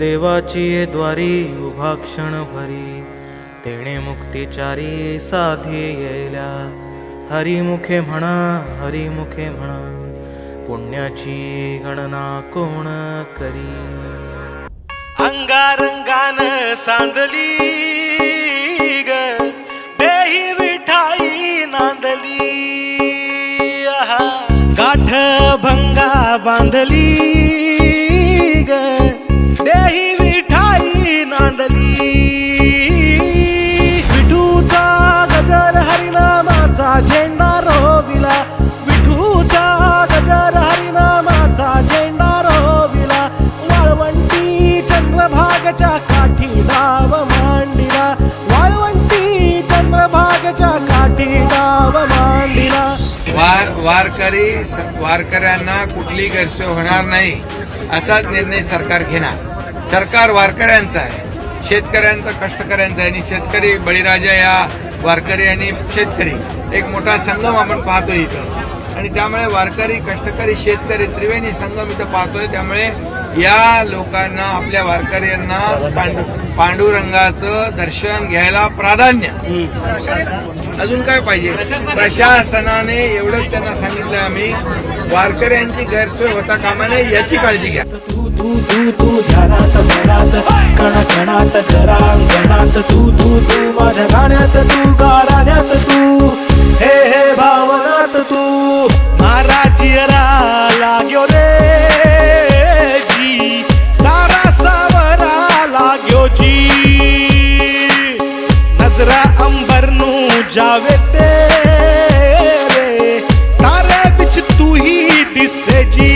देवाची ये द्वारी उभा क्षण भरी. तेणे मुक्तिचारी साधी येल्या हरिमुखे म्हणा हरिमुखे म्हणा पुण्याची गणना कोण करी? अंगारंगान सांदली ग देही विठाई नांदली. आहा. गाठ भंगा बांधली चंद्रभागच्या काठी डाव मांडिला. वाळवंटी चंद्रभागच्या काठी डाव मांडिला. वार वारकरी स- वारकऱ्यांना कुठली गैरसोय होणार नाही असाच निर्णय सरकार घेणार. सरकार वारकऱ्यांचा आहे. शेतकऱ्यांचा कष्टकऱ्यांचा आहे. आणि शेतकरी बळीराजा या वारकरी आणि शेतकरी. एक मोठा संगम आपण पाहतो इथं. आणि त्यामुळे वारकरी कष्टकरी शेतकरी त्रिवेणी संगम इथं पाहतोय. त्यामुळे या लोकांना आपल्या वारकऱ्यांना पांडु पांडुरंगाचं दर्शन घ्यायला प्राधान्य. अजून काय पाहिजे? प्रशासनाने एवढंच त्यांना सांगितलं आम्ही. वारकऱ्यांची गैरसोय होता कामा नये याची काळजी घ्या. नजरा अंबरनू जावे तेरे। तारे बिच तू ही दिसे जी।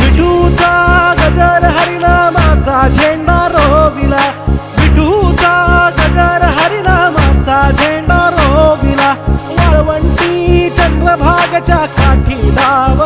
विठूचा गजर हरिनामाचा झेंडा रोविला। विठूचा गजर हरिनामाचा झेंडा रोविला। वाळवंटी चंद्रभागच्या काठी डाव